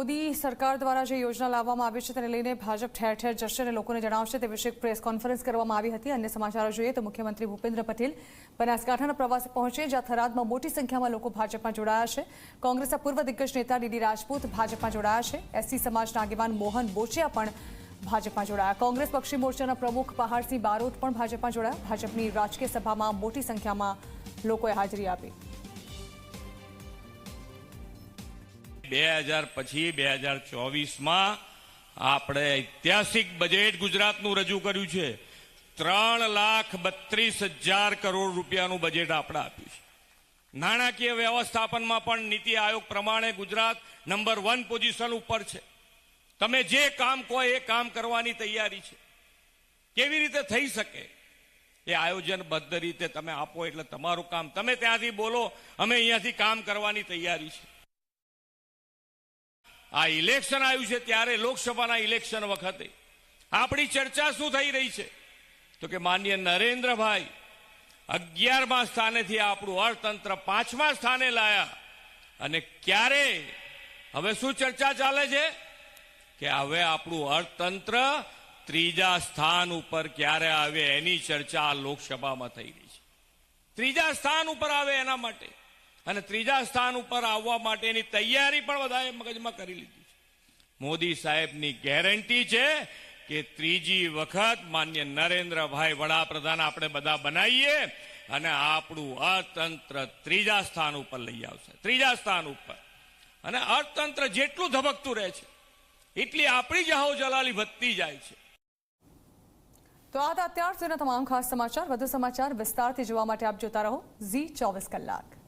મોદી સરકાર દ્વારા જે યોજના લાવવામાં આવી છે તેને લઈને ભાજપ ઠેર ઠેર જશે અને લોકોને જણાવશે તે વિશે પ્રેસ કોન્ફરન્સ કરવામાં આવી હતી. અન્ય સમાચારો જોઈએ તો મુખ્યમંત્રી ભૂપેન્દ્ર પટેલ બનાસકાંઠાના પ્રવાસે પહોંચે, જ્યાં થરાદમાં મોટી સંખ્યામાં લોકો ભાજપમાં જોડાયા છે. કોંગ્રેસના પૂર્વ દિગ્ગજ નેતા ડીડી રાજપૂત ભાજપમાં જોડાયા છે. એસસી સમાજના આગેવાન મોહન બોચિયા પણ ભાજપમાં જોડાયા. કોંગ્રેસ પક્ષી મોરચાના પ્રમુખ પહાડસિંહ બારોટ પણ ભાજપમાં જોડાયા. ભાજપની રાજકીય સભામાં મોટી સંખ્યામાં લોકોએ હાજરી આપી. બે હજાર પછી, બે હજાર ચોવીસમાં આપણે ઐતિહાસિક બજેટ ગુજરાતનું રજૂ કર્યું છે. ત્રણ લાખ બત્રીસ હજાર કરોડ રૂપિયાનું બજેટ આપણે આપ્યું છે. નાણાકીય વ્યવસ્થાપનમાં પણ નીતિ આયોગ પ્રમાણે ગુજરાત નંબર વન પોઝિશન ઉપર છે. તમે જે કામ કહો એ કામ કરવાની તૈયારી છે. કેવી રીતે થઈ શકે? એ આયોજનબદ્ધ રીતે તમે આપો એટલે તમારું કામ. તમે ત્યાંથી બોલો, અમે અહીંયાથી કામ કરવાની તૈયારી છે. આ ઇલેક્શન આવ્યું છે ત્યારે લોકસભાના ઇલેક્શન વખતે. આપણી ચર્ચા શું થઈ રહી છે? તો કે માન્ય નરેન્દ્રભાઈ અગિયારમા સ્થાનેથી આપણું અર્થતંત્ર પાંચમા સ્થાને લાયા. અને ક્યારે? હવે શું ચર્ચા ચાલે છે? કે હવે આપણું અર્થતંત્ર ત્રીજા સ્થાન ઉપર ક્યારે આવે એની ચર્ચા આ લોકસભામાં થઈ રહી છે. ત્રીજા સ્થાન ઉપર આવે એના માટે. અને ત્રીજા સ્થાન ઉપર આવવા માટેની તૈયારી પણ બધાએ મગજમાં કરી લીધી છે. મોદી સાહેબની ગેરંટી છે કે ત્રીજી વખત માન્ય નરેન્દ્રભાઈ વડાપ્રધાન આપણે બધા બનાવીએ અને આપણું અર્થતંત્ર ત્રીજા સ્થાન ઉપર લઈ આવશે. ત્રીજા સ્થાન ઉપર. અને અર્થતંત્ર જેટલું ધબકતું રહે છે, એટલી આપણી જહાઓ જલાલી વધતી જાય છે. તો આ હતા અત્યાર સુધીના તમામ ખાસ સમાચાર. વધુ સમાચાર વિસ્તારથી જોવા માટે આપ જોતા રહો ઝી ચોવીસ કલાક.